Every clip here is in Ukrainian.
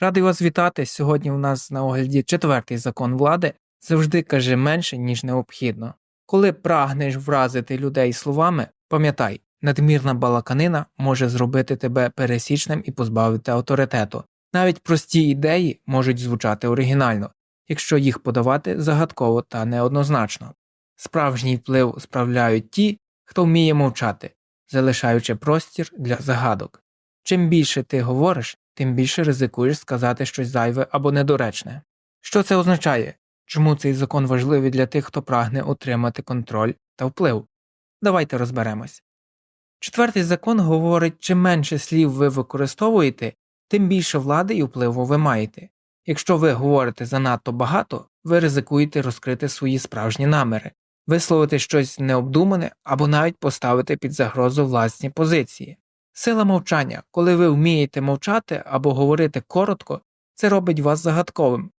Радий вас вітати. Сьогодні у нас на огляді четвертий закон влади завжди каже менше, ніж необхідно. Коли прагнеш вразити людей словами, пам'ятай, надмірна балаканина може зробити тебе пересічним і позбавити авторитету. Навіть прості ідеї можуть звучати оригінально, якщо їх подавати загадково та неоднозначно. Справжній вплив справляють ті, хто вміє мовчати, залишаючи простір для загадок. Чим більше ти говориш, тим більше ризикуєш сказати щось зайве або недоречне. Що це означає? Чому цей закон важливий для тих, хто прагне отримати контроль та вплив? Давайте розберемось. Четвертий закон говорить, чим менше слів ви використовуєте, тим більше влади і впливу ви маєте. Якщо ви говорите занадто багато, ви ризикуєте розкрити свої справжні наміри, висловити щось необдумане або навіть поставити під загрозу власні позиції. Сила мовчання, коли ви вмієте мовчати або говорити коротко, це робить вас загадковим.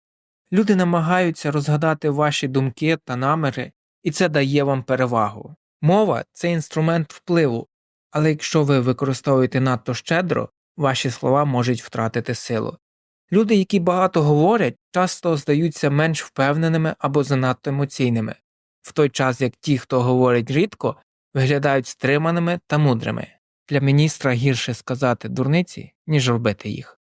Люди намагаються розгадати ваші думки та наміри, і це дає вам перевагу. Мова це інструмент впливу, але якщо ви використовуєте надто щедро, ваші слова можуть втратити силу. Люди, які багато говорять, часто здаються менш впевненими або занадто емоційними, в той час як ті, хто говорить рідко, виглядають стриманими та мудрими. Для міністра гірше сказати дурниці, ніж робити їх.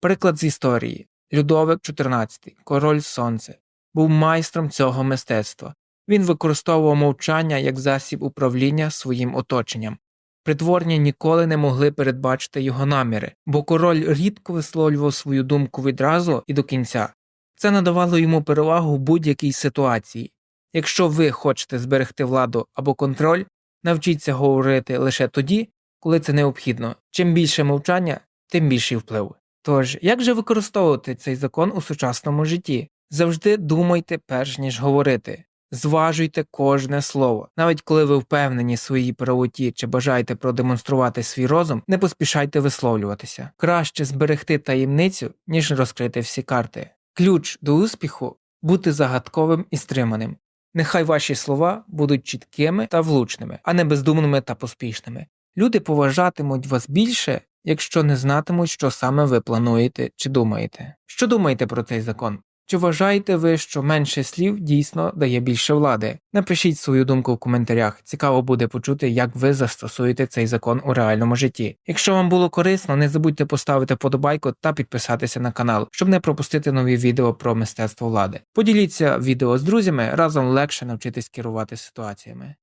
Приклад з історії Людовик XIV, король Сонце, був майстром цього мистецтва. Він використовував мовчання як засіб управління своїм оточенням. Притворні ніколи не могли передбачити його наміри, бо король рідко висловлював свою думку відразу і до кінця. Це надавало йому перевагу в будь-якій ситуації. Якщо ви хочете зберегти владу або контроль, навчіться говорити лише тоді, коли це необхідно. Чим більше мовчання, тим більший вплив. Тож, як же використовувати цей закон у сучасному житті? Завжди думайте перш ніж говорити. Зважуйте кожне слово. Навіть коли ви впевнені в своїй правоті чи бажаєте продемонструвати свій розум, не поспішайте висловлюватися. Краще зберегти таємницю, ніж розкрити всі карти. Ключ до успіху бути загадковим і стриманим. Нехай ваші слова будуть чіткими та влучними, а не бездумними та поспішними. Люди поважатимуть вас більше, якщо не знатимуть, що саме ви плануєте чи думаєте. Що думаєте про цей закон? Чи вважаєте ви, що менше слів дійсно дає більше влади? Напишіть свою думку в коментарях. Цікаво буде почути, як ви застосуєте цей закон у реальному житті. Якщо вам було корисно, не забудьте поставити подобайку та підписатися на канал, щоб не пропустити нові відео про мистецтво влади. Поділіться відео з друзями, разом легше навчитись керувати ситуаціями.